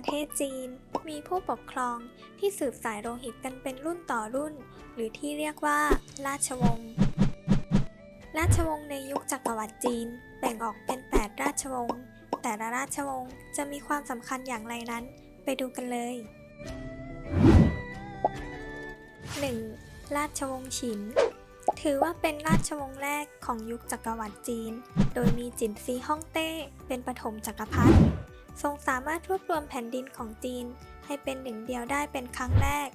ประเทศจีน มีผู้ปกครองที่สืบสายโลหิตกันเป็นรุ่นต่อรุ่น หรือที่เรียกว่า ราชวงศ์ราชวงศ์ในยุคจักรวรรดิจีน แบ่งออกเป็น 8 ราชวงศ์แต่ละราชวงศ์จะมีความสำคัญอย่างไรนั้น ไปดูกันเลย 1. ราชวงศ์ฉิน ถือว่าเป็นราชวงศ์แรกของยุคจักรวรรดิจีน โดยมีจินซีฮ่องเต้เป็นปฐมจักรพรรดิ ทรงสามารถรวบรวมแผ่นดินของจีน ให้เป็นหนึ่งเดียวได้เป็นครั้งแรก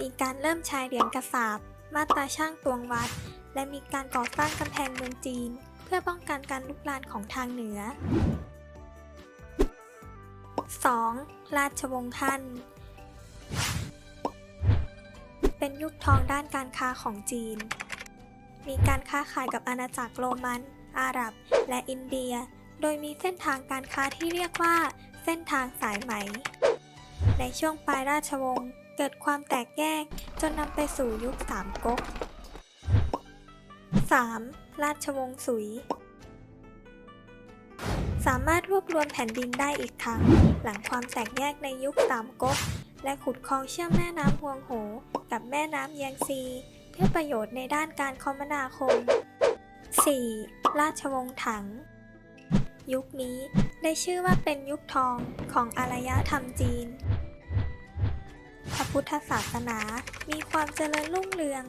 มีการเริ่มใช้เหรียญกระสาบ มาตราช่างตวงวัด และมีการก่อสร้างกำแพงเมืองจีน เพื่อป้องกันการลุกลานของทางเหนือ 2. ราชวงศ์ฮั่น เป็นยุคทองด้านการค้าของจีน มีการค้าขายกับอาณาจักรโรมัน อาหรับ และอินเดีย โดยมีเส้นทางการค้าที่เรียกว่า เส้นทางสายไหม ในช่วงปลายราชวงศ์เกิดความแตกแยกจนนำไปสู่ยุคสามก๊ก 3. ราชวงศ์สุย สามารถรวบรวมแผ่นดินได้อีกครั้ง หลังความแตกแยกในยุคสามก๊ก และขุดคลองเชื่อมแม่น้ำฮวงโห กับแม่น้ำแยงซี เพื่อประโยชน์ในด้านการคมนาคม 4. ราชวงศ์ถัง ยุคนี้ ได้ชื่อว่าเป็นยุคทองของอารยธรรมจีน พระพุทธศาสนามีความเจริญรุ่งเรือง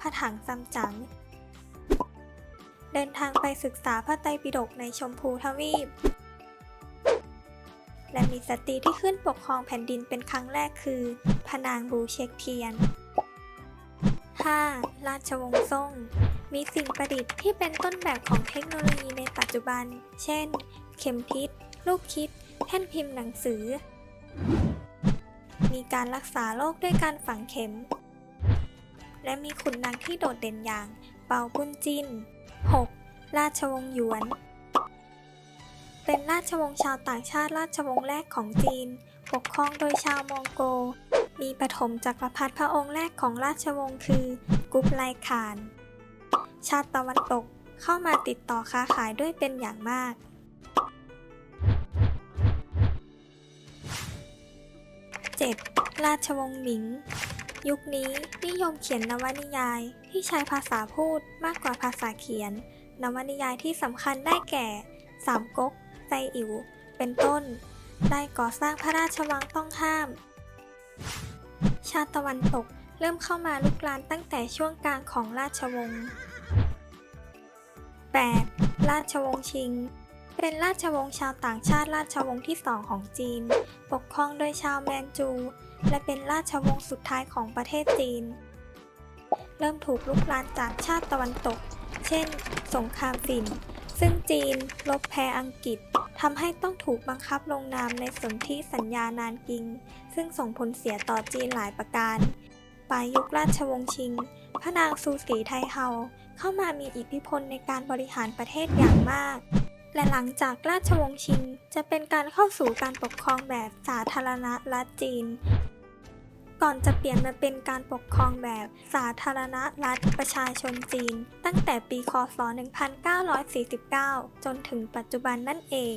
พระถังซัมจั๋งเดินทางไปศึกษาพระไตรปิฎกในชมพูทวีป และมีสตรีที่ขึ้นปกครองแผ่นดินเป็นครั้งแรกคือพระนางบูเช็คเทียน 5. ราชวงศ์ซ่ง มีสิ่งประดิษฐ์ที่เป็นต้นแบบของเทคโนโลยีในปัจจุบัน เช่น เข็มทิศ ลูกคิด แท่นพิมพ์หนังสือ มีการรักษาโรคด้วยการฝังเข็ม และมีขุนนางที่โดดเด่นอย่าง เปาบุญจิน 6. ราชวงศ์หยวน เป็นราชวงศ์ชาวต่างชาติราชวงศ์แรกของจีน ปกครองโดยชาวมองโก มีปฐมจักรพรรดิพระองค์แรกของราชวงศ์คือ กุบไลขาน ชาติตะวันตกเข้ามาติดต่อค้าขายด้วยเป็นอย่างมาก 7. ราชวงศ์หมิง ยุคนี้นิยมเขียนนวนิยายที่ใช้ภาษาพูดมากกว่าภาษาเขียน นวนิยายที่สำคัญได้แก่สามก๊กไซอิ๋วเป็นต้น ได้ก่อสร้างพระราชวังต้องห้าม ชาติตะวันตกเริ่มเข้ามาลุกลานตั้งแต่ช่วงกลางของราชวงศ์ 8. ราชวงศ์ชิง เป็นราชวงศ์ชาวต่างชาติราชวงศ์ที่สองของจีน ปกครองโดยชาวแมนจู และเป็นราชวงศ์สุดท้ายของประเทศจีน เริ่มถูกลุกลานจากชาติตะวันตก เช่น สงครามฝิ่น ซึ่งจีนลบแพ้อังกฤษทำให้ต้องถูกบังคับลงนามในสนธิสัญญานานกิง ซึ่งส่งผลเสียต่อจีนหลายประการปลายยุคราชวงศ์ชิง พระนางซูสีไทเฮา เข้ามามีอิทธิพลในการบริหารประเทศอย่างมาก และหลังจากราชวงศ์ชิง จะเป็นการเข้าสู่การปกครองแบบสาธารณรัฐจีน ก่อนจะเปลี่ยนมาเป็นการปกครองแบบสาธารณรัฐประชาชนจีน ตั้งแต่ปีคศ 1949 จนถึงปัจจุบันนั่นเอง